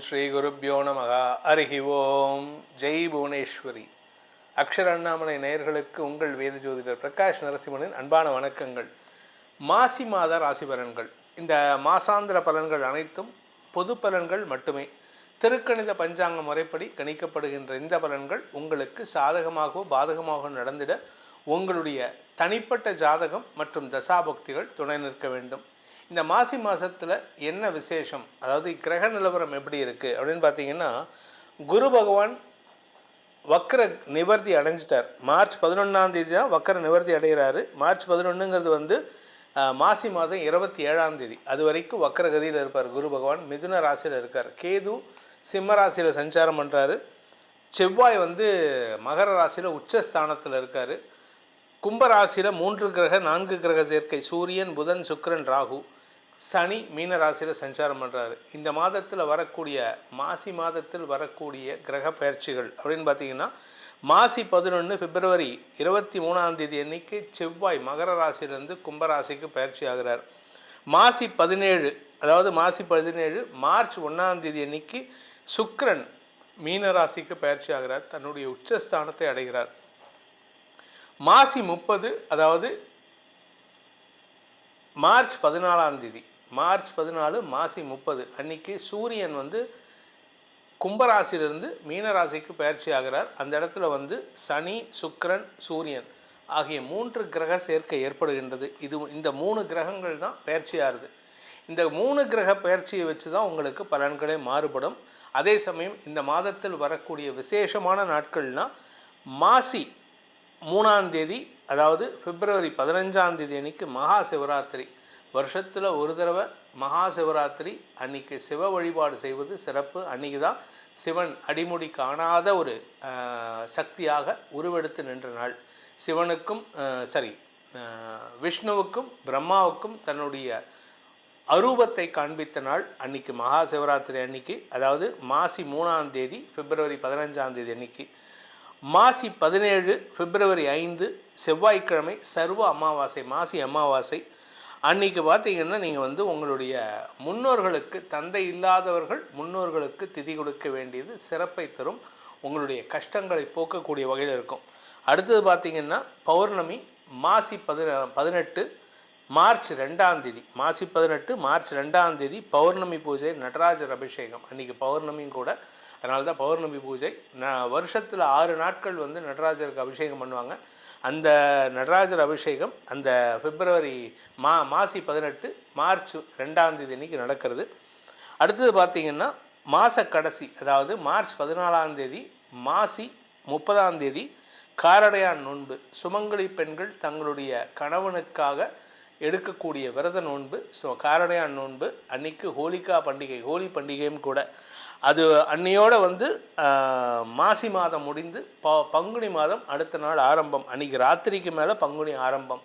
ஸ்ரீ குருப்பியோ நமக. அருகி ஓம். ஜெய் புவனேஸ்வரி. அக்ஷர அண்ணாமலை நேயர்களுக்கு உங்கள் வேத ஜோதிடர் பிரகாஷ் நரசிம்மனின் அன்பான வணக்கங்கள். மாசி மாத ராசி பலன்கள். இந்த மாசாந்திர பலன்கள் அனைத்தும் பொது பலன்கள் மட்டுமே. திருக்கணித பஞ்சாங்க முறைப்படி கணிக்கப்படுகின்ற இந்த பலன்கள் உங்களுக்கு சாதகமாகவோ பாதகமாகவோ நடந்திட உங்களுடைய தனிப்பட்ட ஜாதகம் மற்றும் தசாபக்திகள் துணை நிற்க வேண்டும். இந்த மாசி மாதத்தில் என்ன விசேஷம்? அதாவது கிரக நிலவரம் எப்படி இருக்குது அப்படின்னு பார்த்தீங்கன்னா குரு பகவான் வக்கர நிவர்த்தி அடைஞ்சிட்டார். மார்ச் பதினொன்றாம் தேதி தான் வக்கர நிவர்த்தி அடைகிறாரு. மார்ச் பதினொன்றுங்கிறது வந்து மாசி மாதம் இருபத்தி ஏழாம் தேதி. அது வரைக்கும் வக்கரகதியில் இருப்பார் குரு பகவான். மிதுன ராசியில் இருக்கார். கேது சிம்ம ராசியில் சஞ்சாரம் பண்ணுறாரு செவ்வாய் வந்து மகர ராசியில் உச்சஸ்தானத்தில் இருக்கார். கும்பராசியில் மூன்று கிரக நான்கு கிரக சேர்க்கை. சூரியன் புதன் சுக்கரன் ராகு. சனி மீன ராசியில் சஞ்சாரம் பண்ணுறாரு இந்த மாதத்தில் வரக்கூடிய மாசி மாதத்தில் வரக்கூடிய கிரக பயிற்சிகள் அப்படின்னு பார்த்தீங்கன்னா மாசி பதினொன்று பிப்ரவரி இருபத்தி மூணாம் தேதி அன்னைக்கு செவ்வாய் மகர ராசியிலிருந்து கும்பராசிக்கு பயிற்சி ஆகிறார். மாசி பதினேழு அதாவது மாசி பதினேழு மார்ச் ஒன்றாம் தேதி அன்னைக்கு சுக்கிரன் மீன ராசிக்கு பயிற்சி ஆகிறார். தன்னுடைய உச்சஸ்தானத்தை அடைகிறார். மாசி முப்பது அதாவது மார்ச் பதினாலாம் தேதி மார்ச் பதினாலு மாசி முப்பது. அன்னைக்கு சூரியன் வந்து கும்பராசியிலிருந்து மீனராசிக்கு பயிற்சி ஆகிறார். அந்த இடத்துல வந்து சனி சுக்கரன் சூரியன் ஆகிய மூன்று கிரக சேர்க்கை ஏற்படுகின்றது. இது இந்த மூணு கிரகங்கள் தான் பயிற்சியாகுது இந்த மூணு கிரக பயிற்சியை வச்சு தான் உங்களுக்கு பலன்களே மாறுபடும். அதே சமயம் இந்த மாதத்தில் வரக்கூடிய விசேஷமான நாட்கள்னால் மாசி மூணாம் தேதி அதாவது பிப்ரவரி பதினஞ்சாம் தேதி அன்னைக்கு மகா சிவராத்திரி. வருஷத்தில் ஒரு தடவை மகா சிவராத்திரி அன்னைக்கு சிவ வழிபாடு செய்வது சிறப்பு. அன்னைக்கு தான் சிவன் அடிமுடி காணாத ஒரு சக்தியாக உருவெடுத்து நின்ற நாள். சிவனுக்கும் சரி விஷ்ணுவுக்கும் பிரம்மாவுக்கும் தன்னுடைய அரூபத்தை காண்பித்த நாள் அன்னைக்கு மகா சிவராத்திரி அன்னைக்கு. அதாவது மாசி மூணாம் தேதி பிப்ரவரி பதினஞ்சாம் தேதி அன்னைக்கு. மாசி பதினேழு பிப்ரவரி ஐந்து செவ்வாய்க்கிழமை சர்வ அமாவாசை மாசி அமாவாசை. அன்னைக்கு பார்த்தீங்கன்னா நீங்கள் வந்து உங்களுடைய முன்னோர்களுக்கு தந்தை இல்லாதவர்கள் முன்னோர்களுக்கு திதி கொடுக்க வேண்டியது சிறப்பை தரும் உங்களுடைய கஷ்டங்களை போக்கக்கூடிய வகையில் இருக்கும். அடுத்தது பார்த்தீங்கன்னா பௌர்ணமி மாசி பதின பதினெட்டு மார்ச் ரெண்டாம் தேதி. மாசி பதினெட்டு மார்ச் ரெண்டாம் தேதி பௌர்ணமி பூஜை நடராஜர் அபிஷேகம். அன்றைக்கி பௌர்ணமியும் கூட அதனால தான் பௌர்ணமி பூஜை. ந வருஷத்தில் ஆறு நாட்கள் வந்து நடராஜருக்கு அபிஷேகம் பண்ணுவாங்க. அந்த நடராஜர் அபிஷேகம் அந்த பிப்ரவரி மா மாசி பதினெட்டு மார்ச் ரெண்டாம் தேதி அன்றைக்கி நடக்கிறது. அடுத்தது பார்த்திங்கன்னா மாத கடைசி அதாவது மார்ச் பதினாலாம் தேதி மாசி முப்பதாம் தேதி காரடையான் நோன்பு. சுமங்கலி பெண்கள் தங்களுடைய கணவனுக்காக எடுக்கக்கூடிய விரத நோன்பு ஸோ காரடையான் நோன்பு அன்னைக்கு ஹோலிகா பண்டிகை ஹோலி பண்டிகையும் கூட. அது அன்னையோட வந்து மாசி மாதம் முடிந்து ப பங்குனி மாதம் அடுத்த நாள் ஆரம்பம். அன்னைக்கு ராத்திரிக்கு மேலே பங்குனி ஆரம்பம்.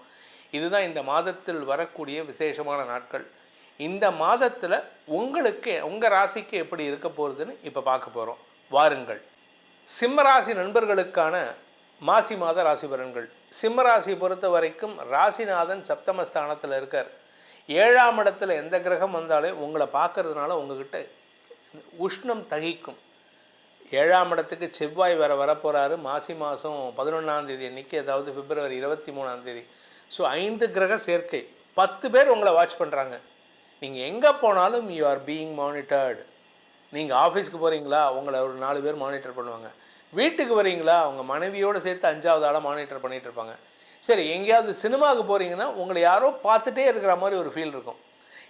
இதுதான் இந்த மாதத்தில் வரக்கூடிய விசேஷமான நாட்கள். இந்த மாதத்தில் உங்களுக்கு உங்கள் ராசிக்கு எப்படி இருக்க போகிறதுன்னு இப்போ பார்க்க போகிறோம் வாருங்கள். சிம்மராசி நண்பர்களுக்கான மாசி மாத ராசி பலன்கள். சிம்மராசி பொறுத்த வரைக்கும் ராசிநாதன் சப்தமஸ்தானத்தில் இருக்கார். ஏழாம் இடத்துல எந்த கிரகம் வந்தாலே உங்களை பார்க்கறதுனால உங்ககிட்ட உஷ்ணம் தகிக்கும். ஏழாம் இடத்துக்கு செவ்வாய் வர வரப்போகிறாரு மாசி மாதம் பதினொன்றாம் தேதி அன்னைக்கு அதாவது பிப்ரவரி இருபத்தி மூணாம் தேதி. ஸோ ஐந்து கிரக சேர்க்கை. பத்து பேர் உங்களை வாட்ச் பண்ணுறாங்க நீங்கள் எங்கே போனாலும் யூ ஆர் பீயிங் மானிட்டர்டு நீங்கள் ஆஃபீஸ்க்கு போகிறீங்களா உங்களை ஒரு நாலு பேர் மானிட்டர் பண்ணுவாங்க. வீட்டுக்கு வரீங்களா அவங்க மனைவியோடு சேர்த்து அஞ்சாவது ஆளாக மானிட்டர் பண்ணிகிட்டு இருப்பாங்க. சரி எங்கேயாவது சினிமாவுக்கு போகிறீங்கன்னா உங்களை யாரோ பார்த்துட்டே இருக்கிற மாதிரி ஒரு ஃபீல் இருக்கும்.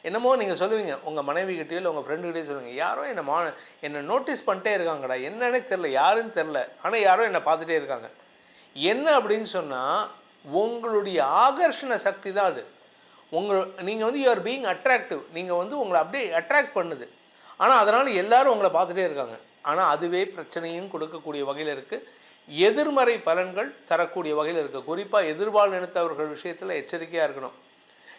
என்னமோ நீங்கள் சொல்லுவீங்க உங்கள் மனைவிகிட்டயோ இல்லை உங்கள் ஃப்ரெண்டுகிட்டயோ சொல்லுவீங்க யாரோ என்னை மா என்னை நோட்டீஸ் பண்ணிட்டே இருக்காங்கடா என்னன்னு தெரில யாருன்னு தெரில ஆனால் யாரோ என்னை பார்த்துட்டே இருக்காங்க. என்ன அப்படின்னு சொன்னால் உங்களுடைய ஆகர்ஷண சக்தி தான் அது. உங்கள் நீங்கள் வந்து யூஆர் பீயிங் அட்ராக்டிவ் நீங்கள் வந்து உங்களை அப்படியே அட்ராக்ட் பண்ணுது. ஆனால் அதனால் எல்லாரும் உங்களை பார்த்துட்டே இருக்காங்க. ஆனால் அதுவே பிரச்சனையும் கொடுக்கக்கூடிய வகையில் இருக்குது எதிர்மறை பலன்கள் தரக்கூடிய வகையில் இருக்குது குறிப்பாக எதிர்பால் நினைத்தவர்கள் விஷயத்தில் எச்சரிக்கையாக இருக்கணும்.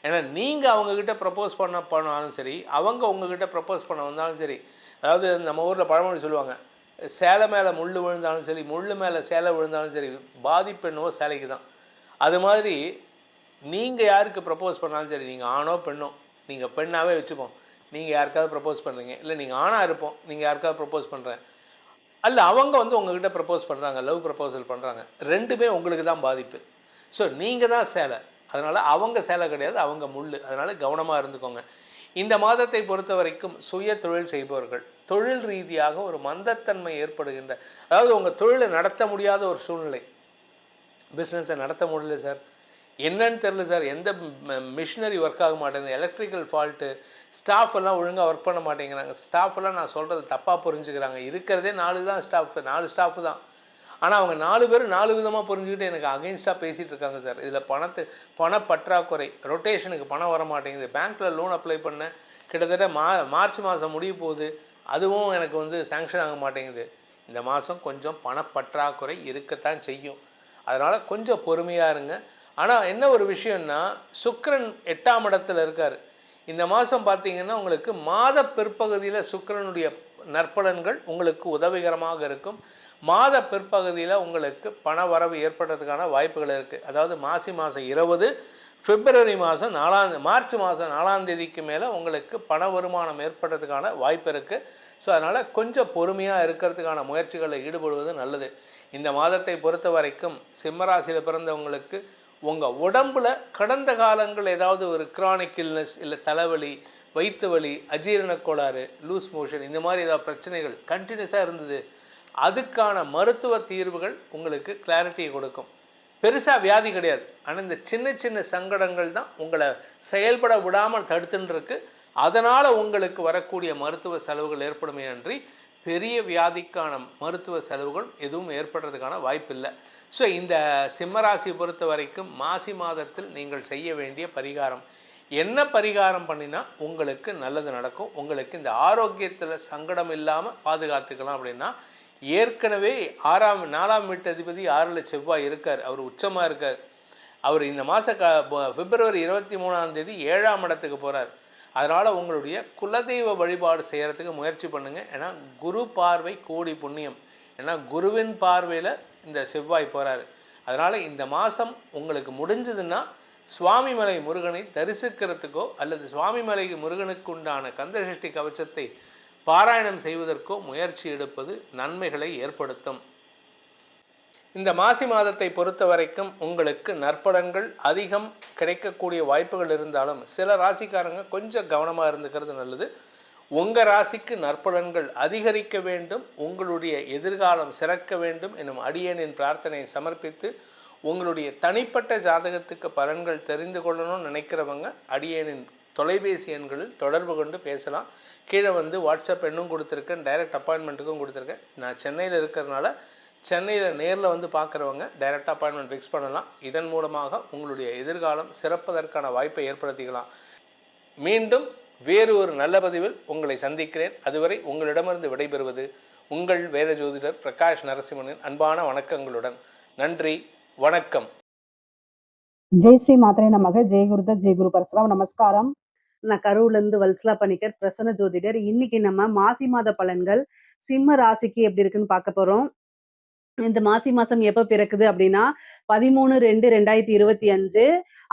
ஏன்னா நீங்கள் அவங்கக்கிட்ட ப்ரப்போஸ் பண்ண பண்ணாலும் சரி அவங்க உங்ககிட்ட ப்ரப்போஸ் பண்ண வந்தாலும் சரி அதாவது நம்ம ஊரில் பழமொழி சொல்லுவாங்க சேலை மேலே முள் விழுந்தாலும் சரி முள் மேலே சேலை விழுந்தாலும் சரி பாதிப்பு என்னவோ சேலைக்கு தான். அது மாதிரி நீங்கள் யாருக்கு ப்ரப்போஸ் பண்ணாலும் சரி நீங்கள் ஆணோ பெண்ணோ நீங்கள் பெண்ணாகவே வச்சுப்போம். நீங்கள் யாருக்காவது ப்ரப்போஸ் பண்ணுறீங்க இல்லை நீங்கள் ஆணாக இருப்போம். நீங்கள் யாருக்காவது ப்ரப்போஸ் பண்ணுறேன் அல்ல அவங்க வந்து உங்ககிட்ட ப்ரப்போஸ் பண்ணுறாங்க லவ் ப்ரப்போசல் பண்ணுறாங்க ரெண்டுமே உங்களுக்கு தான் பாதிப்பு. ஸோ நீங்கள் தான் சேலை. அதனால் அவங்க சேலை கிடையாது அவங்க முள் அதனால் கவனமாக இருந்துக்கோங்க. இந்த மாதத்தை பொறுத்த வரைக்கும் சுய தொழில் செய்பவர்கள் தொழில் ரீதியாக ஒரு மந்தத்தன்மை ஏற்படுகின்ற அதாவது உங்கள் தொழிலை நடத்த முடியாத ஒரு சூழ்நிலை. பிஸ்னஸை நடத்த முடியல சார் என்னன்னு தெரில சார் எந்த மிஷினரி ஒர்க் ஆக மாட்டேங்குது. எலக்ட்ரிக்கல் ஃபால்ட்டு ஸ்டாஃப் எல்லாம் ஒழுங்காக ஒர்க் பண்ண மாட்டேங்கிறாங்க. ஸ்டாஃப் எல்லாம் நான் சொல்கிறது தப்பாக புரிஞ்சுக்கிறாங்க. இருக்கிறதே நாலு தான் ஸ்டாஃப் நாலு ஸ்டாஃப் தான். ஆனால் அவங்க நாலு பேர் நாலு விதமாக புரிஞ்சுக்கிட்டு எனக்கு அகெயின்ஸ்டாக பேசிகிட்டு இருக்காங்க சார் இதில் பணத்து பண பற்றாக்குறை ரொட்டேஷனுக்கு பணம் வர மாட்டேங்குது பேங்க்கில் லோன் அப்ளை பண்ணேன் கிட்டத்தட்ட மா மார்ச் மாதம் முடிய போகுது. அதுவும் எனக்கு வந்து சேங்ஷன் ஆக மாட்டேங்குது. இந்த மாதம் கொஞ்சம் பணப்பற்றாக்குறை இருக்கத்தான் செய்யும். அதனால் கொஞ்சம் பொறுமையாக இருங்க. ஆனால் என்ன ஒரு விஷயம்னா சுக்கரன் எட்டாம் இடத்துல இருக்கார். இந்த மாதம் பார்த்தீங்கன்னா உங்களுக்கு மாத பிற்பகுதியில் சுக்கரனுடைய நற்பலன்கள் உங்களுக்கு உதவிகரமாக இருக்கும். மாத பிற்பகுதியில் உங்களுக்கு பண வரவு ஏற்படுறதுக்கான வாய்ப்புகள் இருக்குது அதாவது மாசி மாதம் இருபது பிப்ரவரி மாதம் நாலாம் மார்ச் மாதம் நாலாம் தேதிக்கு மேலே உங்களுக்கு பண வருமானம் ஏற்படுறதுக்கான வாய்ப்பு இருக்குது ஸோ அதனால் கொஞ்சம் பொறுமையாக இருக்கிறதுக்கான முயற்சிகளில் ஈடுபடுவது நல்லது. இந்த மாதத்தை பொறுத்த வரைக்கும் சிம்மராசியில் பிறந்தவங்களுக்கு உங்கள் உடம்பில் கடந்த காலங்கள் ஏதாவது ஒரு கிரானிக் இல்னஸ் இல்லை தலைவலி வயிற்று வலி அஜீரண கோளாறு லூஸ் மோஷன் இந்த மாதிரி ஏதாவது பிரச்சனைகள் கண்டினியூஸாக இருந்தது. அதுக்கான மருத்துவ தீர்வுகள் உங்களுக்கு கிளாரிட்டியை கொடுக்கும். பெருசாக வியாதி கிடையாது. ஆனால் இந்த சின்ன சின்ன சங்கடங்கள் தான் உங்களை செயல்பட விடாமல் தடுத்துன்னு அதனால் உங்களுக்கு வரக்கூடிய மருத்துவ செலவுகள் ஏற்படுமே அன்றி பெரிய வியாதிக்கான மருத்துவ செலவுகள் எதுவும் ஏற்படுறதுக்கான வாய்ப்பில்லை. ஸோ இந்த சிம்மராசியை பொறுத்த வரைக்கும் மாசி மாதத்தில் நீங்கள் செய்ய வேண்டிய பரிகாரம் என்ன பரிகாரம் பண்ணினா உங்களுக்கு நல்லது நடக்கும். உங்களுக்கு இந்த ஆரோக்கியத்தில் சங்கடம் இல்லாமல் பாதுகாத்துக்கலாம் அப்படின்னா ஏற்கனவே ஆறாம் நாலாம் வீட்டு அதிபதி ஆறில் செவ்வாய் இருக்கார். அவர் உச்சமாக இருக்கார். அவர் இந்த மாத க பிப்ரவரி இருபத்தி மூணாம் தேதி ஏழாம் இடத்துக்கு போகிறார் அதனால் உங்களுடைய குலதெய்வ வழிபாடு செய்கிறதுக்கு முயற்சி பண்ணுங்கள் ஏன்னா குரு பார்வை கோடி புண்ணியம். ஏன்னா குருவின் பார்வையில் இந்த செவ்வாய் போகிறாரு அதனால் இந்த மாதம் உங்களுக்கு முடிஞ்சதுன்னா சுவாமிமலை முருகனை தரிசிக்கிறதுக்கோ அல்லது சுவாமிமலை முருகனுக்கு உண்டான கந்தசஷ்டி கவச்சத்தை பாராயணம் செய்வதற்கோ முயற்சி எடுப்பது நன்மைகளை ஏற்படுத்தும். இந்த மாசி மாதத்தை பொறுத்த வரைக்கும் உங்களுக்கு நற்பலன்கள் அதிகம் கிடைக்கக்கூடிய வாய்ப்புகள் இருந்தாலும் சில ராசிக்காரங்க கொஞ்சம் கவனமாக இருந்துக்கிறது நல்லது. உங்கள் ராசிக்கு நற்பலன்கள் அதிகரிக்க வேண்டும் உங்களுடைய எதிர்காலம் சிறக்க வேண்டும் எனும் அடியனின் பிரார்த்தனையை சமர்ப்பித்து உங்களுடைய தனிப்பட்ட ஜாதகத்துக்கு பலன்கள் தெரிந்து கொள்ளணும்னு நினைக்கிறவங்க அடியேனின் தொலைபேசி எண்களில் தொடர்பு கொண்டு பேசலாம். கீழே வந்து வாட்ஸ்அப் எண்ணும் கொடுத்துருக்கேன். டைரக்ட் அப்பாயின்மெண்ட்டுக்கும் கொடுத்துருக்கேன். நான் சென்னையில் இருக்கிறதுனால சென்னையில் நேரில் வந்து பார்க்குறவங்க டைரக்ட் அப்பாயின்மெண்ட் ஃபிக்ஸ் பண்ணலாம். இதன் மூலமாக உங்களுடைய எதிர்காலம் சிறப்பதற்கான வாய்ப்பை ஏற்படுத்திக்கலாம். மீண்டும் வேறு ஒரு நல்ல பதிவில் உங்களை சந்திக்கிறேன். அதுவரை உங்களிடமிருந்து விடைபெறுவது உங்கள் வேத ஜோதிடர் பிரகாஷ் நரசிம்மனின் அன்பான வணக்கங்களுடன். நன்றி. வணக்கம். ஜெய் ஸ்ரீ மாத்திரை நமக. ஜெய் குருத ஜெய் குரு பரசுராம். நமஸ்காரம். நான் கரூர்ல இருந்து வல்சலா பணிக்கர் பிரசன்ன ஜோதிடர். இன்னைக்கு நம்ம மாசி மாத பலன்கள் சிம்ம ராசிக்கு எப்படி இருக்குன்னு பார்க்க போறோம். இந்த மாசி மாசம் எப்ப பிறக்குது அப்படின்னா பதிமூணு ரெண்டு ரெண்டாயிரத்தி இருபத்தி அஞ்சு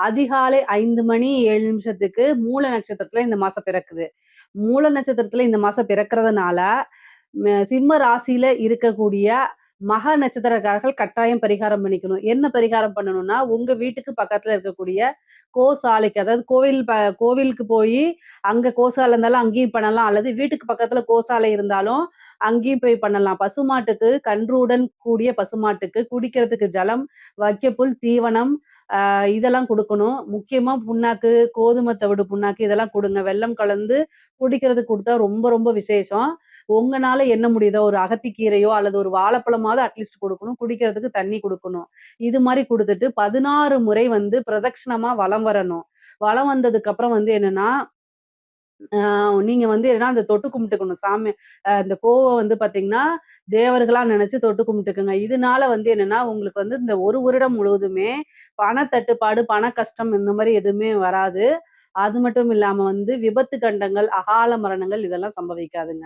அதிகாலை ஐந்து மணி ஏழு நிமிஷத்துக்கு மூல நட்சத்திரத்துல இந்த மாசம் பிறக்குது. மூல நட்சத்திரத்துல இந்த மாசம் பிறக்கிறதுனால சிம்ம ராசியில இருக்கக்கூடிய மகா நட்சத்திரக்காரர்கள் கட்டாயம் பரிகாரம் பண்ணிக்கணும். என்ன பரிகாரம் பண்ணணும்னா உங்க வீட்டுக்கு பக்கத்துல இருக்கக்கூடிய கோசாலைக்கு அதாவது கோவில் ப- கோவிலுக்கு போய் அங்க கோசாலை இருந்தாலும் அங்கேயும் பண்ணலாம். அல்லது வீட்டுக்கு பக்கத்துல கோசாலை இருந்தாலும் அங்கேயும் போய் பண்ணலாம். பசுமாட்டுக்கு கன்றுடன் கூடிய பசுமாட்டுக்கு குடிக்கிறதுக்கு ஜலம் வைக்கப்புல் தீவனம் இதெல்லாம் கொடுக்கணும். முக்கியமா புண்ணாக்கு கோதுமை தவிடு புண்ணாக்கு இதெல்லாம் கொடுங்க. வெள்ளம் கலந்து குடிக்கிறதுக்கு கொடுத்தா ரொம்ப ரொம்ப விசேஷம். உங்களால என்ன முடியுதோ ஒரு அகத்திக்கீரையோ அல்லது ஒரு வாழைப்பழமாவது அட்லீஸ்ட் கொடுக்கணும். குடிக்கிறதுக்கு தண்ணி கொடுக்கணும். இது மாதிரி கொடுத்துட்டு பதினாறு முறை வந்து பிரதட்சிணமா வலம் வரணும். வலம் வந்ததுக்கு அப்புறம் வந்து என்னன்னா நீங்க வந்து என்னன்னா அந்த தொட்டு கும்பிட்டுக்கணும். சாமி இந்த கோவை வந்து பாத்தீங்கன்னா தேவர்களா நினைச்சு தொட்டு கும்பிட்டுக்குங்க. இதனால வந்து என்னன்னா உங்களுக்கு வந்து இந்த ஒரு வருடம் முழுவதுமே பண தட்டுப்பாடு பண கஷ்டம் இந்த மாதிரி எதுவுமே வராது. அது மட்டும் இல்லாம வந்து விபத்து கண்டங்கள் அகால மரணங்கள் இதெல்லாம் சம்பவிக்காதுங்க.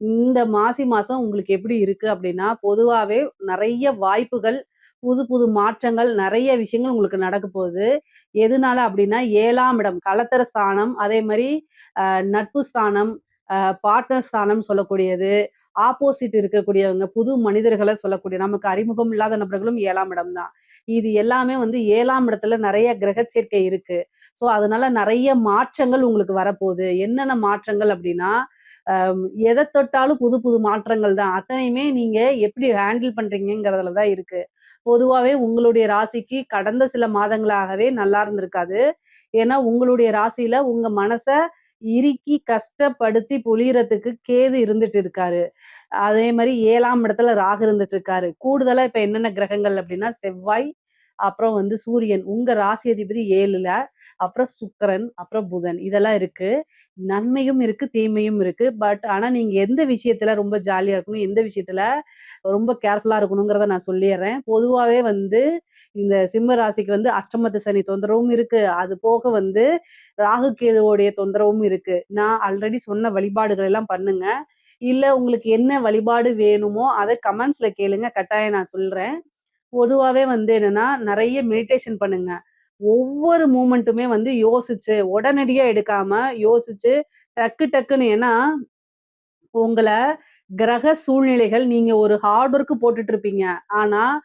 இந்த மாசி மாசம் உங்களுக்கு எப்படி இருக்கு அப்படின்னா பொதுவாவே நிறைய வாய்ப்புகள் புது புது மாற்றங்கள் நிறைய விஷயங்கள் உங்களுக்கு நடக்க போகுது. எதுனால அப்படின்னா ஏழாம் இடம் கலத்தர ஸ்தானம், அதே மாதிரி நட்பு ஸ்தானம், பார்ட்னர் ஸ்தானம் சொல்லக்கூடியது. ஆப்போசிட் இருக்கக்கூடியவங்க, புது மனிதர்களை சொல்லக்கூடிய நமக்கு அறிமுகம் இல்லாத நபர்களும் ஏழாம் இடம் தான். இது எல்லாமே வந்து ஏழாம் இடத்துல நிறைய கிரக சேர்க்கை இருக்கு. ஸோ, அதனால நிறைய மாற்றங்கள் உங்களுக்கு வரப்போகுது என்னென்ன மாற்றங்கள் அப்படின்னா எதை தொட்டாலும் புது புது மாற்றங்கள் தான். அத்தனையுமே நீங்க எப்படி ஹேண்டில் பண்றீங்கிறதுல தான் இருக்கு. பொதுவாகவே உங்களுடைய ராசிக்கு கடந்த சில மாதங்களாகவே நல்லா இருந்திருக்காது. ஏன்னா, உங்களுடைய ராசியில உங்க மனசை இறுக்கி கஷ்டப்படுத்தி புழியறதுக்கு கேது இருந்துட்டு இருக்காரு. அதே மாதிரி ஏழாம் இடத்துல ராகு இருந்துட்டு இருக்காரு. கூடுதலா இப்ப என்னென்ன கிரகங்கள் அப்படின்னா செவ்வாய், அப்புறம் வந்து சூரியன். உங்க ராசி அதிபதி ஏழுல அப்புறம் சுக்கரன் அப்புறம் புதன் இதெல்லாம் இருக்கு. நன்மையும் இருக்கு, தீமையும் இருக்கு. பட் ஆனா நீங்க எந்த விஷயத்துல ரொம்ப ஜாலியா இருக்கணும், எந்த விஷயத்துல ரொம்ப கேர்ஃபுல்லா இருக்கணுங்கிறத நான் சொல்லிடுறேன் பொதுவாகவே வந்து இந்த சிம்ம ராசிக்கு வந்து அஷ்டமத்து சனி தொந்தரவும் இருக்கு. அது போக வந்து ராகு, கேதுவோடைய தொந்தரவும் இருக்கு. நான் ஆல்ரெடி சொன்ன வழிபாடுகள் எல்லாம் பண்ணுங்க. இல்ல உங்களுக்கு என்ன வழிபாடு வேணுமோ, அதை கமெண்ட்ஸ்ல கேளுங்க. கட்டாயம் நான் சொல்றேன். பொதுவாகவே வந்து என்னன்னா, நிறைய மெடிடேஷன் பண்ணுங்க. ஒவ்வொரு மூமெண்ட்டுமே வந்து யோசிச்சு, உடனடியா எடுக்காம யோசிச்சு, டக்கு டக்குன்னு ஏன்னா, உங்களை கிரக சூழ்நிலைகள் நீங்க ஒரு ஹார்ட் ஒர்க் போட்டுட்டு இருப்பீங்க. ஆனா,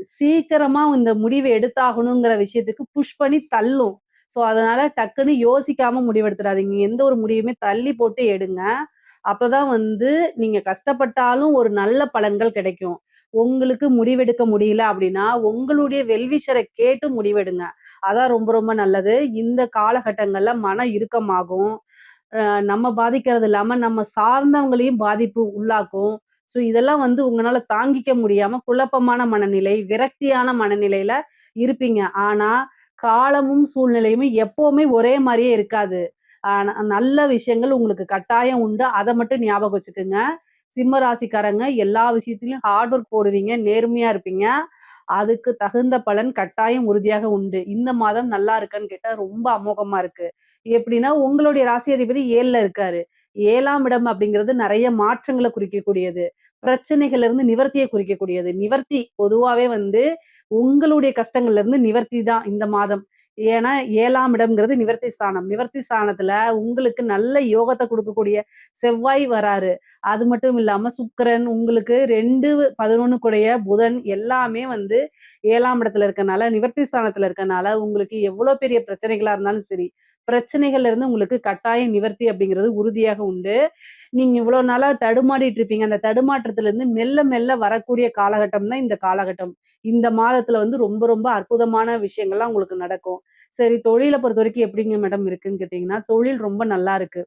சீக்கிரமா இந்த முடிவை எடுத்தாகணுங்கிற விஷயத்துக்கு புஷ் பண்ணி தள்ளும். ஸோ, அதனால டக்குன்னு யோசிக்காம முடிவெடுத்துடாதீங்க எந்த ஒரு முடிவுமே தள்ளி போட்டு எடுங்க. அப்பதான் வந்து நீங்க கஷ்டப்பட்டாலும் ஒரு நல்ல பலன்கள் கிடைக்கும். உங்களுக்கு முடிவெடுக்க முடியல அப்படின்னா உங்களுடைய வெல்விஷரை கேட்டு முடிவெடுங்க. அதான் ரொம்ப ரொம்ப நல்லது. இந்த காலகட்டங்கள்ல மன இறுக்கமாகும். நம்ம பாதிக்கிறது இல்லாம, நம்ம சார்ந்தவங்களையும் பாதிப்பு உள்ளாக்கும். ஸோ, இதெல்லாம் வந்து உங்களால தாங்கிக்க முடியாம குழப்பமான மனநிலை, விரக்தியான மனநிலையில இருப்பீங்க. ஆனா, காலமும், சூழ்நிலையும் எப்பவுமே ஒரே மாதிரியே இருக்காது. நல்ல விஷயங்கள் உங்களுக்கு கட்டாயம் உண்டு. அதை மட்டும் ஞாபகம் வச்சுக்கோங்க சிம்ம ராசிக்காரங்க எல்லா விஷயத்திலயும் ஹார்ட் ஒர்க் போடுவீங்க, நேர்மையா இருப்பீங்க. அதுக்கு தகுந்த பலன் கட்டாயம் உறுதியாக உண்டு. இந்த மாதம் நல்லா இருக்கான்னு கேட்டா, ரொம்ப அமோகமா இருக்கு. எப்படின்னா உங்களுடைய ராசி அதிபதி 7ல இருக்காரு. ஏழாம் இடம் அப்படிங்கிறது நிறைய மாற்றங்களை குறிக்கக்கூடியது. பிரச்சனைகள்ல இருந்து நிவர்த்தியை குறிக்கக்கூடியது. நிவர்த்தி பொதுவாவே வந்து உங்களுடைய கஷ்டங்கள்ல இருந்து நிவர்த்தி தான் இந்த மாதம். ஏன்னா, ஏழாம் இடம்ங்கிறது நிவர்த்தி ஸ்தானம். நிவர்த்தி ஸ்தானத்துல உங்களுக்கு நல்ல யோகத்தை கொடுக்கக்கூடிய செவ்வாய் வராரு. அது மட்டும் இல்லாம சுக்கிரன் உங்களுக்கு 2, 11 கூடைய புதன் எல்லாமே வந்து ஏழாம் இடத்துல இருக்கனால, நிவர்த்தி ஸ்தானத்துல இருக்கனால, உங்களுக்கு எவ்வளவு பெரிய பிரச்சனைகளா இருந்தாலும் சரி, பிரச்சனைகள்ல இருந்து உங்களுக்கு கட்டாயம் நிவர்த்தி அப்படிங்கிறது உறுதியாக உண்டு. நீங்க இவ்வளவு நாளா தடுமாடிட்டு இருப்பீங்க. அந்த தடுமாற்றத்துல இருந்து மெல்ல மெல்ல வரக்கூடிய காலகட்டம் தான் இந்த காலகட்டம். இந்த மாதத்துல வந்து ரொம்ப ரொம்ப அற்புதமான விஷயங்கள்லாம் உங்களுக்கு நடக்கும். சரி தொழில பொறுத்தவரைக்கும் எப்படிங்க மேடம் இருக்குன்னு கேட்டீங்கன்னா, தொழில் ரொம்ப நல்லா இருக்கு.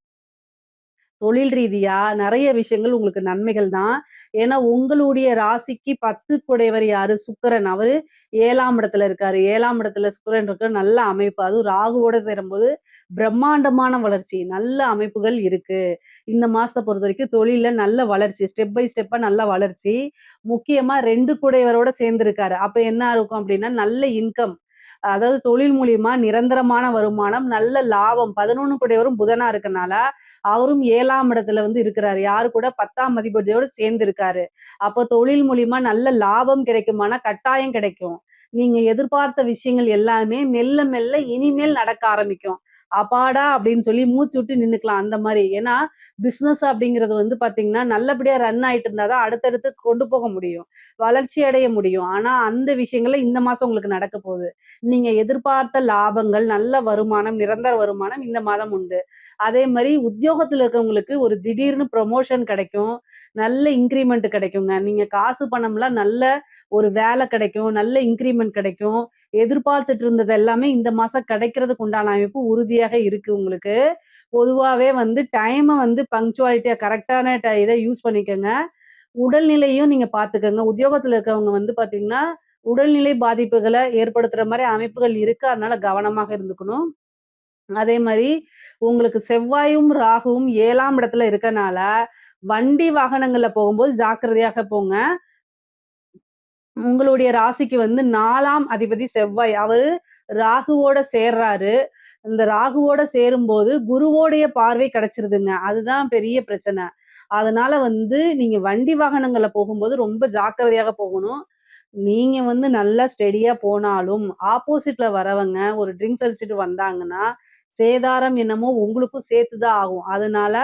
தொழில் ரீதியா நிறைய விஷயங்கள் உங்களுக்கு நன்மைகள் தான். ஏன்னா, உங்களுடைய ராசிக்கு 10 குடையவர் யாரு? சுக்கரன் அவரு ஏழாம் இடத்துல இருக்காரு. ஏழாம் இடத்துல சுக்கரன் இருக்கிற நல்ல அமைப்பு. அதுவும் ராகுவோட சேரும்போது பிரம்மாண்டமான வளர்ச்சி. நல்ல அமைப்புகள் இருக்கு. இந்த மாசத்தை பொறுத்த வரைக்கும் தொழில நல்ல வளர்ச்சி. ஸ்டெப் பை ஸ்டெப்பா நல்ல வளர்ச்சி. முக்கியமா ரெண்டு குடையவரோட சேர்ந்திருக்காரு. அப்ப என்ன இருக்கும் அப்படின்னா நல்ல இன்கம். அதாவது தொழில் மூலியமா நிரந்தரமான வருமானம், நல்ல லாபம். பதினொன்று கூடையவரும் புதனா இருக்கனால, அவரும் ஏழாம் இடத்துல வந்து இருக்கிறாரு. யாரு கூட 10ஆம் அதிபதியோட சேர்ந்து இருக்காரு. அப்ப தொழில் மூலியமா நல்ல லாபம் கிடைக்குமானா, கட்டாயம் கிடைக்கும். நீங்க எதிர்பார்த்த விஷயங்கள் எல்லாமே மெல்ல மெல்ல இனிமேல் நடக்க ஆரம்பிக்கும். அப்பாடா! அப்படின்னு சொல்லி மூச்சு விட்டு நின்னுக்கலாம் அந்த மாதிரி ஏன்னா, பிசினஸ் அப்படிங்கிறது வந்து பார்த்தீங்கன்னா, நல்லபடியா ரன் ஆயிட்டு இருந்தா தான் அடுத்தடுத்து கொண்டு போக முடியும். வளர்ச்சி அடைய முடியும். ஆனா, அந்த விஷயங்கள்ல இந்த மாசம் உங்களுக்கு நடக்க போகுது. நீங்க எதிர்பார்த்த லாபங்கள், நல்ல வருமானம், நிரந்தர வருமானம் இந்த மாதம் உண்டு. அதே மாதிரி உத்தியோகத்துல இருக்கவங்களுக்கு ஒரு திடீர்னு ப்ரொமோஷன் கிடைக்கும். நல்ல இன்க்ரிமெண்ட் கிடைக்குங்க. நீங்க காசு பணம்லாம் நல்ல ஒரு வேலை கிடைக்கும். நல்ல இன்க்ரிமெண்ட் கிடைக்கும். எதிர்பார்த்துட்டு இருந்தது எல்லாமே இந்த மாசம் கிடைக்கிறதுக்கு உண்டான அமைப்பு உறுதியாக இருக்கு உங்களுக்கு. பொதுவாகவே வந்து டைமை வந்து பங்க்சுவாலிட்டியா கரெக்டான இதை யூஸ் பண்ணிக்கோங்க உடல்நிலையும் நீங்க பார்த்துக்கோங்க உத்தியோகத்துல இருக்கவங்க வந்து பார்த்தீங்கன்னா, உடல்நிலை பாதிப்புகளை ஏற்படுத்துற மாதிரி அமைப்புகள் இருக்கு. அதனால கவனமாக இருந்துக்கணும். அதே மாதிரி உங்களுக்கு செவ்வாயும், ராகுவும் ஏழாம் இடத்துல இருக்கனால, வண்டி வாகனங்கள்ல போகும்போது ஜாக்கிரதையாக போங்க. உங்களுடைய ராசிக்கு வந்து நாலாம் அதிபதி செவ்வாய். அவரு ராகுவோட சேர்றாரு. இந்த ராகுவோட சேரும்போது குருவோடைய பார்வை கிடைச்சிருதுங்க. அதுதான் பெரிய பிரச்சனை. அதனால வந்து நீங்க வண்டி வாகனங்கள்ல போகும்போது ரொம்ப ஜாக்கிரதையாக போகணும். நீங்க வந்து நல்லா ஸ்டெடியா போனாலும், ஆப்போசிட்ல வரவங்க ஒரு ட்ரிங்க்ஸ் அடிச்சுட்டு வந்தாங்கன்னா, சேதாரம் என்னமோ உங்களுக்கும் சேர்த்து தான் ஆகும். அதனால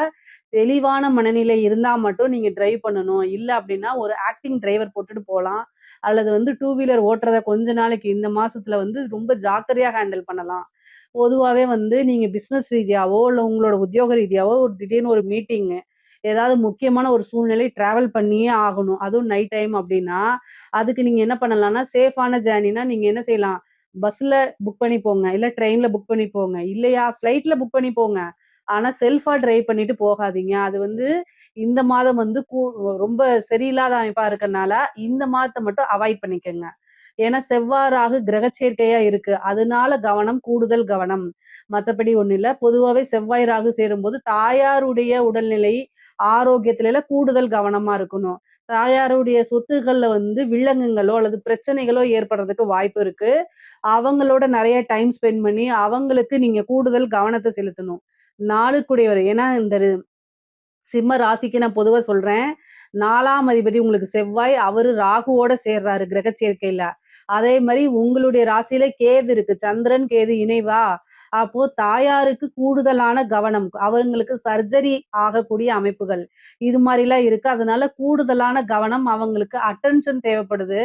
தெளிவான மனநிலை இருந்தா மட்டும் நீங்க டிரைவ் பண்ணணும். இல்ல அப்படின்னா ஒரு ஆக்டிங் டிரைவர் போட்டுட்டு போகலாம் அல்லது வந்து டூ வீலர் ஓட்டுறத கொஞ்ச நாளைக்கு இந்த மாசத்துல வந்து ரொம்ப ஜாக்கிரதையா ஹேண்டில் பண்ணலாம். பொதுவாகவே வந்து நீங்க பிசினஸ் ரீதியாவோ, இல்லை உங்களோட உத்தியோக ரீதியாவோ ஒரு திடீர்னு ஒரு மீட்டிங்கு, ஏதாவது முக்கியமான ஒரு சூழ்நிலை டிராவல் பண்ணியே ஆகணும். அதுவும் நைட் டைம் அப்படின்னா அதுக்கு நீங்க என்ன பண்ணலாம்னா, சேஃபான ஜேர்னினா நீங்க என்ன செய்யலாம்? பஸ்ல புக் பண்ணி போங்க. இல்ல ட்ரெயின்ல புக் பண்ணி போங்க. இல்லையா ஃப்ளைட்ல புக் பண்ணி போங்க. ஆனா செல்ஃபா டிரைவ் பண்ணிட்டு போகாதீங்க. அது வந்து இந்த மாதம் வந்து கூ ரொம்ப சரியில்லாத அமைப்பா இருக்கனால, இந்த மாதத்தை மட்டும் அவாய்ட் பண்ணிக்கோங்க ஏன்னா செவ்வாறாக கிரக சேர்க்கையா இருக்கு. அதனால கவனம், கூடுதல் கவனம். மத்தபடி ஒண்ணும் இல்ல. பொதுவாவே செவ்வாய், ராகு சேரும்போது தாயாருடைய உடல்நிலை, ஆரோக்கியத்தில கூடுதல் கவனமா இருக்கணும். தாயாருடைய சொத்துக்கள்ல வந்து வில்லங்கங்களோ, அல்லது பிரச்சனைகளோ ஏற்படுறதுக்கு வாய்ப்பு இருக்கு. அவங்களோட நிறைய டைம் ஸ்பெண்ட் பண்ணி, அவங்களுக்கு நீங்க கூடுதல் கவனத்தை செலுத்தணும். நாளுக்குடையவர் ஏன்னா இந்த சிம்ம ராசிக்கு நான் பொதுவா சொல்றேன். நாலாம் அதிபதி உங்களுக்கு செவ்வாய், அவரு ராகுவோட சேர்றாரு கிரக சேர்க்கையில. அதே மாதிரி உங்களுடைய ராசியில கேது இருக்கு. சந்திரன், கேது இணைவா? அப்போ தாயாருக்கு கூடுதலான கவனம். அவங்களுக்கு சர்ஜரி ஆகக்கூடிய அமைப்புகள். இது மாதிரிலாம் இருக்கு. அதனால கூடுதலான கவனம் அவங்களுக்கு அட்டென்ஷன் தேவைப்படுது.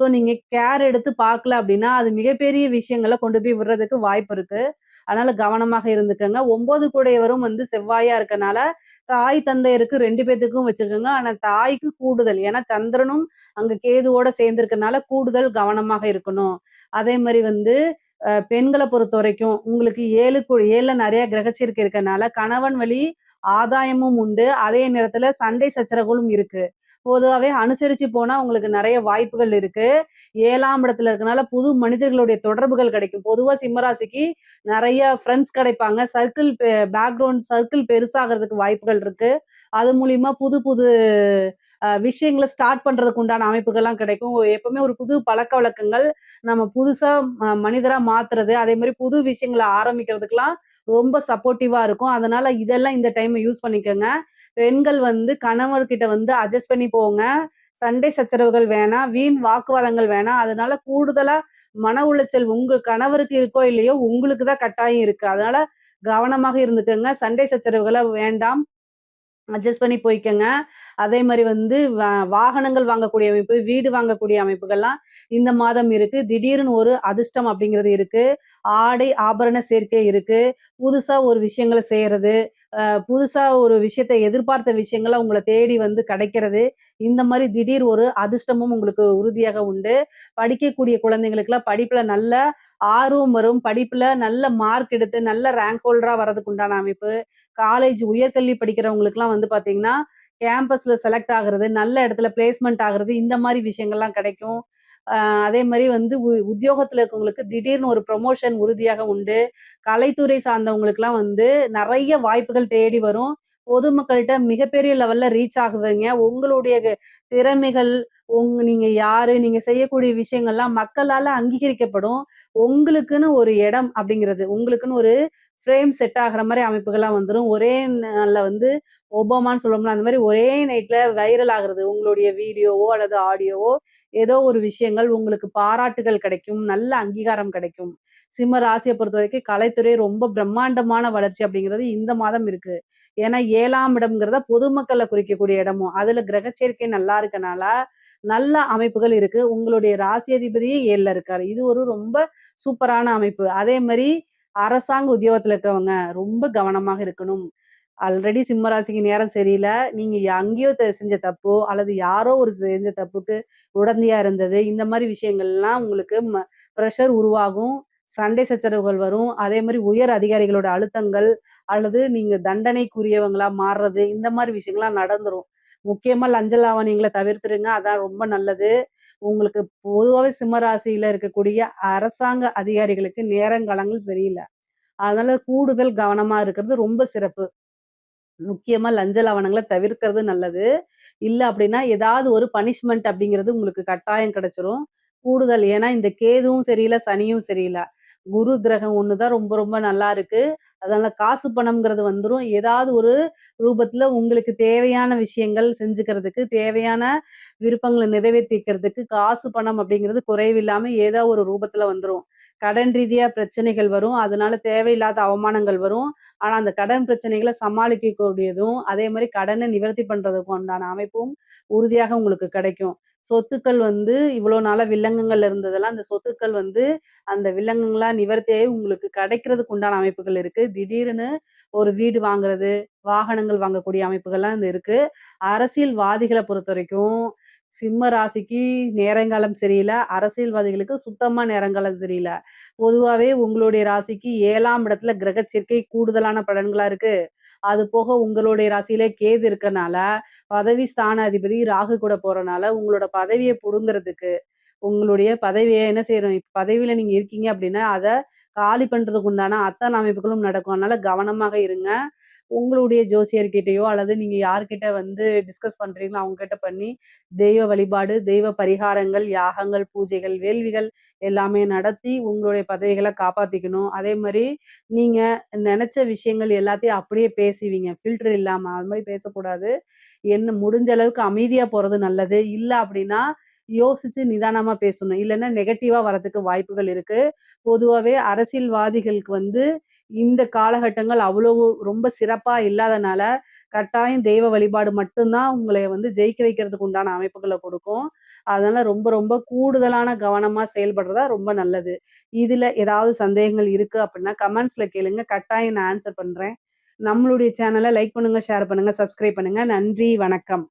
ஸோ நீங்க கேர் எடுத்து பார்க்கல அப்படின்னா அது மிகப்பெரிய விஷயங்கள கொண்டு போய் விடுறதுக்கு வாய்ப்பு இருக்கு. அதனால கவனமாக இருந்துக்கங்க. ஒன்பது கூடையவரும் வந்து செவ்வாயா இருக்கனால, தாய் தந்தையருக்கு ரெண்டு பேத்துக்கும் வச்சுக்கோங்க. ஆனா தாய்க்கு கூடுதல். ஏன்னா சந்திரனும் அங்க கேதுவோட சேர்ந்திருக்கனால கூடுதல் கவனமாக இருக்கணும். அதே மாதிரி வந்து பெண்களை பொறுத்த வரைக்கும் உங்களுக்கு 7 கு 7ல நெறைய கிரக சேர்க்கை இருக்கனால, கணவன் வழி ஆதாயமும் உண்டு. அதே நேரத்துல சண்டை சச்சரவுகளும் இருக்கு. பொதுவாகவே அனுசரிச்சு போனால் உங்களுக்கு நிறைய வாய்ப்புகள் இருக்கு. ஏழாம் இடத்துல இருக்கனால புது மனிதர்களுடைய தொடர்புகள் கிடைக்கும். பொதுவாக சிம்மராசிக்கு நிறைய ஃப்ரெண்ட்ஸ் கிடைப்பாங்க. சர்க்கிள் பேக்ரவுண்ட் சர்க்கிள் பெருசாகிறதுக்கு வாய்ப்புகள் இருக்கு. அது மூலியமா புது புது விஷயங்களை ஸ்டார்ட் பண்றதுக்கு உண்டான அமைப்புகள்லாம் கிடைக்கும். எப்பவுமே ஒரு புது பழக்க வழக்கங்கள் நம்ம புதுசா ம மனிதரா மாத்துறது, அதே மாதிரி புது விஷயங்கள ஆரம்பிக்கிறதுக்குலாம் ரொம்ப சப்போர்ட்டிவா இருக்கும். அதனால இதெல்லாம் இந்த டைம் யூஸ் பண்ணிக்கோங்க பெண்கள் வந்து கணவர்கிட்ட வந்து அட்ஜஸ்ட் பண்ணி போங்க. சண்டை சச்சரவுகள் வேணாம். வீண் வாக்குவாதங்கள் வேணாம். அதனால கூடுதலா மன உளைச்சல் உங்க கணவருக்கு இருக்கோ இல்லையோ, உங்களுக்கு தான் கட்டாயம் இருக்கு. அதனால கவனமாக இருந்துக்கோங்க சண்டை சச்சரவுகளை வேண்டாம். அட்ஜஸ்ட் பண்ணி போய்க்கங்க. அதே மாதிரி வந்து வ வாகனங்கள் வாங்கக்கூடிய அமைப்பு, வீடு வாங்கக்கூடிய அமைப்புகள்லாம் இந்த மாதம் இருக்கு. திடீர்னு ஒரு அதிர்ஷ்டம் அப்படிங்கிறது இருக்கு. ஆடை, ஆபரண சேர்க்கை இருக்கு. புதுசா ஒரு விஷயங்களை செய்யறது, புதுசாக ஒரு விஷயத்தை எதிர்பார்த்த விஷயங்கள உங்களை தேடி வந்து கிடைக்கிறது. இந்த மாதிரி திடீர் ஒரு அதிர்ஷ்டமும் உங்களுக்கு உறுதியாக உண்டு. படிக்கக்கூடிய குழந்தைங்களுக்குலாம் படிப்பில் நல்ல ஆர்வம் வரும். படிப்புல நல்ல மார்க் எடுத்து நல்ல ரேங்க் ஹோல்டரா வரதுக்கு உண்டான அமைப்பு. காலேஜ் உயர்கல்வி படிக்கிறவங்களுக்குலாம் வந்து பார்த்தீங்கன்னா, கேம்பஸ்ல செலக்ட் ஆகுறது, நல்ல இடத்துல பிளேஸ்மெண்ட் ஆகுறது, இந்த மாதிரி விஷயங்கள்லாம் கிடைக்கும். அதே மாதிரி வந்து உ உத்தியோகத்துல இருக்கவங்களுக்கு திடீர்னு ஒரு ப்ரொமோஷன் உறுதியாக உண்டு. கலைத்துறை சார்ந்தவங்களுக்குலாம் வந்து நிறைய வாய்ப்புகள் தேடி வரும். பொதுமக்கள்கிட்ட மிகப்பெரிய லெவல்ல ரீச் ஆகுவீங்க. உங்களுடைய திறமைகள், உங் நீங்க யாரு? நீங்க செய்யக்கூடிய விஷயங்கள்லாம் மக்களால அங்கீகரிக்கப்படும். உங்களுக்குன்னு ஒரு இடம் அப்படிங்கிறது, உங்களுக்குன்னு ஒரு ஃப்ரேம் செட் ஆகுற மாதிரி அமைப்புகள்லாம் வந்துடும் ஒரே நாளில் வந்து ஒபாமான்னு சொல்லணும்னா அந்த மாதிரி ஒரே நைட்ல வைரல் ஆகுறது. உங்களுடைய வீடியோவோ அல்லது ஆடியோவோ ஏதோ ஒரு விஷயங்கள் உங்களுக்கு பாராட்டுகள் கிடைக்கும். நல்ல அங்கீகாரம் கிடைக்கும். சிம்ம ராசிய பொறுத்தவரைக்கும் கலைத்துறை ரொம்ப பிரம்மாண்டமான வளர்ச்சி அப்படிங்கிறது இந்த மாதம் இருக்கு. ஏன்னா ஏழாம் இடம்ங்கிறத பொதுமக்களை குறிக்கக்கூடிய இடமும். அதுல கிரகச்சேர்க்கை நல்லா இருக்கனால, நல்ல அமைப்புகள் இருக்கு. உங்களுடைய ராசி அதிபதியே 7ல இருக்காரு. இது ஒரு ரொம்ப சூப்பரான அமைப்பு. அதே மாதிரி அரசாங்க உத்தியோகத்துல இருக்கவங்க ரொம்ப கவனமாக இருக்கணும். ஆல்ரெடி சிம்மராசிக்கு நேரம் சரியில்லை நீங்கள் அங்கேயோ செஞ்ச தப்போ, அல்லது யாரோ ஒரு செஞ்ச தப்புக்கு உடந்தையாக இருந்தது. இந்த மாதிரி விஷயங்கள்லாம் உங்களுக்கு ம ப்ரெஷர் உருவாகும். சண்டை சச்சரவுகள் வரும். அதே மாதிரி உயர் அதிகாரிகளோட அழுத்தங்கள், அல்லது நீங்க தண்டனைக்குரியவங்களா மாறுறது, இந்த மாதிரி விஷயங்கள்லாம் நடந்துரும். முக்கியமா லஞ்ச லாவணியங்கள தவிர்த்துருங்க. அதான் ரொம்ப நல்லது. உங்களுக்கு பொதுவாகவே சிம்மராசியில் இருக்கக்கூடிய அரசாங்க அதிகாரிகளுக்கு நேரங்காலங்கள் சரியில்லை அதனால கூடுதல் கவனமா இருக்கிறது ரொம்ப சிறப்பு. முக்கியமா லஞ்ச லவணங்களை தவிர்க்கிறது நல்லது. இல்லை அப்படின்னா, ஏதாவது ஒரு பனிஷ்மெண்ட் அப்படிங்கிறது உங்களுக்கு கட்டாயம் கிடைச்சிரும். கூடுதல் ஏன்னா இந்த கேதுவும் சரியில்லை சனியும் சரியில்லை குரு கிரகம் ஒன்று தான் ரொம்ப ரொம்ப நல்லா இருக்கு. அதனால காசு பணம்ங்கிறது வந்துடும் ஏதாவது ஒரு ரூபத்துல உங்களுக்கு தேவையான விஷயங்கள் செஞ்சுக்கிறதுக்கு, தேவையான விருப்பங்களை நிறைவேற்றிக்கிறதுக்கு காசு பணம் அப்படிங்கிறது குறைவில்லாம ஏதோ ஒரு ரூபத்துல வந்துடும் கடன் ரீதியா பிரச்சனைகள் வரும். அதனால தேவையில்லாத அவமானங்கள் வரும். ஆனா அந்த கடன் பிரச்சனைகளை சமாளிக்கக்கூடியதும், அதே மாதிரி கடனை நிவர்த்தி பண்றதுக்கு உண்டான அமைப்பும் உறுதியாக உங்களுக்கு கிடைக்கும். சொத்துக்கள் வந்து இவ்வளோ நாளா வில்லங்கங்கள்ல இருந்ததெல்லாம், அந்த சொத்துக்கள் வந்து அந்த வில்லங்கங்களா நிவர்த்தியாகி உங்களுக்கு கிடைக்கிறதுக்கு உண்டான அமைப்புகள் இருக்கு. திடீர்னு ஒரு வீடு வாங்குறது, வாகனங்கள் வாங்கக்கூடிய அமைப்புகள்லாம் இந்த இருக்கு. பொறுத்த வரைக்கும் சிம்ம ராசிக்கு நேரங்காலம் சரியில்லை அரசியல்வாதிகளுக்கு சுத்தமா நேரங்காலம் சரியில்லை பொதுவாகவே உங்களுடைய ராசிக்கு ஏழாம் இடத்துல கிரக சேர்க்கை கூடுதலான பலன்களா இருக்கு. அது போக உங்களுடைய ராசியிலே கேது இருக்கனால, பதவி ஸ்தான அதிபதி ராகு கூட போறனால, உங்களோட பதவியை புடுங்குறதுக்கு, உங்களுடைய பதவியை என்ன செய்யறோம் இப்ப பதவியில நீங்க இருக்கீங்க அப்படின்னா, அதை காலி பண்றதுக்கு உண்டான அத்தன அமைப்புகளும் நடக்கும். அதனால கவனமாக இருங்க. உங்களுடைய ஜோசியர்கிட்டயோ அல்லது நீங்க யார்கிட்ட வந்து டிஸ்கஸ் பண்றீங்களோ அவங்க கிட்ட பண்ணி, தெய்வ வழிபாடு, தெய்வ பரிகாரங்கள், யாகங்கள், பூஜைகள், வேள்விகள் எல்லாமே நடத்தி உங்களுடைய பதவிகளை காப்பாத்திக்கணும். அதே மாதிரி நீங்க நினைச்ச விஷயங்கள் எல்லாத்தையும் அப்படியே பேசுவீங்க. ஃபில்டர் இல்லாம. அது மாதிரி பேசக்கூடாது. என்ன முடிஞ்ச அளவுக்கு அமைதியா போறது நல்லது. இல்ல அப்படின்னா, யோசிச்சு நிதானமா பேசணும். இல்லைன்னா நெகட்டிவா வரதுக்கு வாய்ப்புகள் இருக்கு. பொதுவாகவே அரசியல்வாதிகளுக்கு வந்து இந்த காலகட்டங்கள் அவ்வளவு ரொம்ப சிறப்பா இல்லாதனால, கட்டாயம் தெய்வ வழிபாடு மட்டும்தான் உங்களை வந்து ஜெயிக்க வைக்கிறதுக்கு உண்டான அமைப்புகளை கொடுக்கும் அதனால ரொம்ப ரொம்ப கூடுதலான கவனமா செயல்படுறதா ரொம்ப நல்லது. இதுல ஏதாவது சந்தேகங்கள் இருக்கு அப்படின்னா, கமெண்ட்ஸ்ல கேளுங்க. கட்டாயம் நான் ஆன்சர் பண்றேன். நம்மளுடைய சேனலை லைக் பண்ணுங்க, ஷேர் பண்ணுங்க, சப்ஸ்கிரைப் பண்ணுங்க. நன்றி, வணக்கம்.